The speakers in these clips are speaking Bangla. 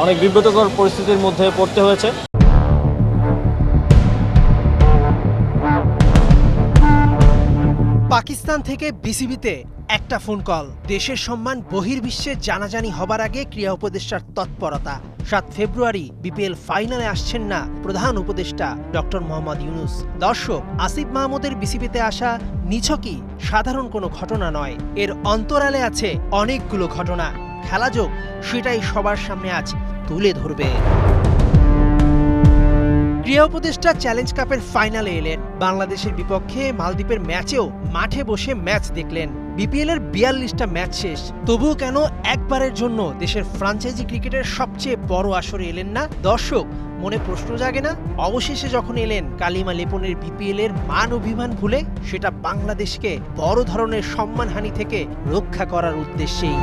অনেক বিব্রতকর পরিস্থিতির মধ্যে পড়তে হয়েছে। পাকিস্তান থেকে বিসিবিতে একটা ফোন কল। দেশের সম্মান বহির্বিশ্বে জানাজানি হবার আগে ক্রীড়া উপদেষ্টার তৎপরতা। সাত ফেব্রুয়ারি বিপিএল ফাইনালে আসছেন না প্রধান উপদেষ্টা ডক্টর মোহাম্মদ ইউনুস। দর্শক, আসিফ মাহমুদের বিসিবিতে আসা নিছকই সাধারণ কোনো ঘটনা নয়। এর অন্তরালে আছে অনেকগুলো ঘটনা। খেলাযোগ সেটাই সবার সামনে আজ তুলে ধরবে। ক্রীড়া উপদেষ্টা চ্যালেঞ্জ কাপের ফাইনালে এলেন। বাংলাদেশের বিপক্ষে মালদ্বীপের ম্যাচেও মাঠে বসে ম্যাচ দেখলেন। বিপিএল এর বিয়াল্লিশটা ম্যাচ শেষ। তবুও কেন একবারের জন্য দেশের ফ্রাঞ্চাইজি ক্রিকেটের সবচেয়ে বড় আসরে এলেন না দর্শক? মনে প্রশ্ন জাগে না? অবশেষে যখন এলেন, কালিমা লেপনের বিপিএল এর মান অভিমান ভুলে সেটা বাংলাদেশকে বড় ধরনের সম্মানহানি থেকে রক্ষা করার উদ্দেশ্যেই।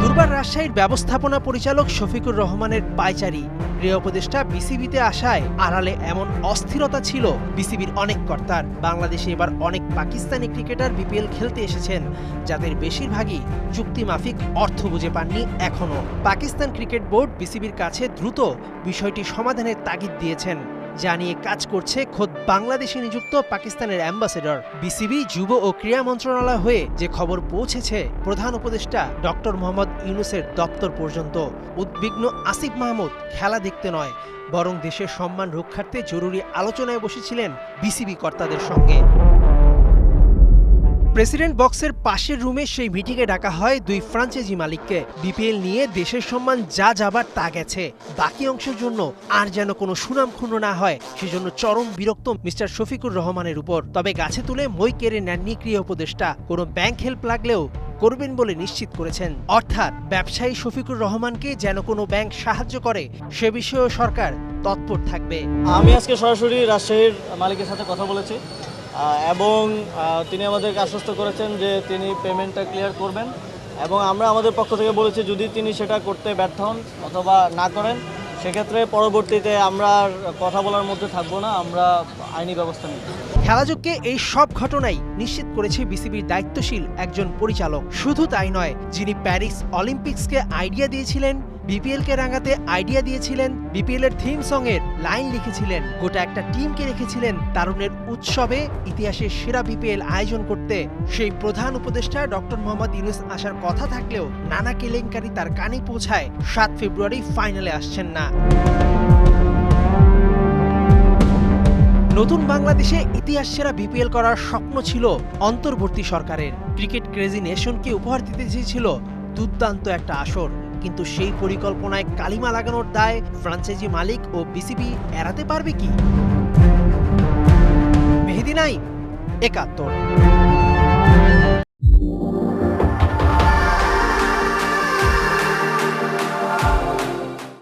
দুর্বার রাজশাহীর ব্যবস্থাপনা পরিচালক শফিকুর রহমানের পায়চারি ক্রীড়া উপদেষ্টা বিসিবিতে আসায় আড়ালে এমন অস্থিরতা ছিল। বিসিবির অনেক কর্তার বাংলাদেশে এবার অনেক পাকিস্তানি ক্রিকেটার বিপিএল খেলতে এসেছেন, যাদের বেশিরভাগই চুক্তিমাফিক অর্থ বুঝে পাননি এখনও পাকিস্তান ক্রিকেট বোর্ড বিসিবির কাছে দ্রুত বিষয়টি সমাধানের তাগিদ দিয়েছেন। যা নিয়ে কাজ করছে খোদ বাংলাদেশে নিযুক্ত পাকিস্তানের অ্যাম্বাসেডর। বিসিবি, যুব ও ক্রীড়া মন্ত্রণালয় হয়ে যে খবর পৌঁছেছে, প্রধান উপদেষ্টা ডক্টর মোহাম্মদ ইউনুসের দপ্তর পর্যন্ত। উদ্বিগ্ন আসিফ মাহমুদ খেলা দেখতে নয়, বরং দেশের সম্মান রক্ষার্থে জরুরি আলোচনায় বসেছিলেন বিসিবি কর্তাদের সঙ্গে। প্রেসিডেন্ট বক্সের পাশের রুমে সেই মিটিংয়ে ডাকা হয় দুই ফ্রাঞ্চাইজি মালিককে। বিপিএল নিয়ে দেশের সম্মান যা যাবার তা গেছে। বাকি অংশের জন্য আর যেন কোনো সুনাম ক্ষুণ্ণ না হয়, সেজন্য চরম বিরক্ত মিস্টার শফিকুর রহমানের উপর। তবে গাছে তুলে মই কেড়ে নেননি ক্রিয়া উপদেষ্টা কোনো ব্যাংক হেল্প লাগলেও করবেন বলে নিশ্চিত করেছেন। অর্থাৎ ব্যবসায়ী শফিকুর রহমানকে যেন কোনো ব্যাংক সাহায্য করে, সে বিষয়েও সরকার তৎপর থাকবে। আমি আজকে সরাসরি রাজশাহীর মালিকের সাথে কথা বলেছি। এবং তিনি আমাদেরকে আশ্বস্ত করেছেন যে তিনি পেমেন্টটা ক্লিয়ার করবেন এবং আমরা আমাদের পক্ষ থেকে বলেছি যদি তিনি সেটা করতে ব্যর্থ হন অথবা না করেন, সেক্ষেত্রে পরবর্তীতে আমরা কথা বলার মধ্যে থাকব না, আমরা আইনি ব্যবস্থা নিব। খেলাযোগকে এই সব ঘটনাই নিশ্চিত করেছে বিসিবির দায়িত্বশীল একজন পরিচালক। শুধু তাই নয়, যিনি প্যারিস অলিম্পিক্সকে আইডিয়া দিয়েছিলেন বিপিএল কে রাঙাতে আইডিয়া দিয়েছিলেন বিপিএল এর থিম সং এর লাইন লিখেছিলেন, গোটা একটা টিমকে রেখেছিলেন তারুণের উৎসবে ইতিহাসের সেরা বিপিএল আয়োজন করতে। সেই প্রধান উপদেষ্টা ডক্টর মোহাম্মদ ইউনুস আসার কথা থাকলেও নানা কেলেঙ্কারি তার কানে পৌঁছায়, সাত ফেব্রুয়ারি ফাইনালে আসছেন না। নতুন বাংলাদেশে ইতিহাস সেরা বিপিএল করার স্বপ্ন ছিল অন্তর্বর্তী সরকারের। ক্রিকেট ক্রেজি নেশনকে উপহার দিতে চেয়েছিল দুর্দান্ত একটা আসর। কিন্তু সেই পরিকল্পনায় কালিমা লাগানোর দায় ফ্রাঞ্চাইজি মালিক ও বিসিবি এড়াতে পারবে কি? মেহেদিনাই একাত্তর।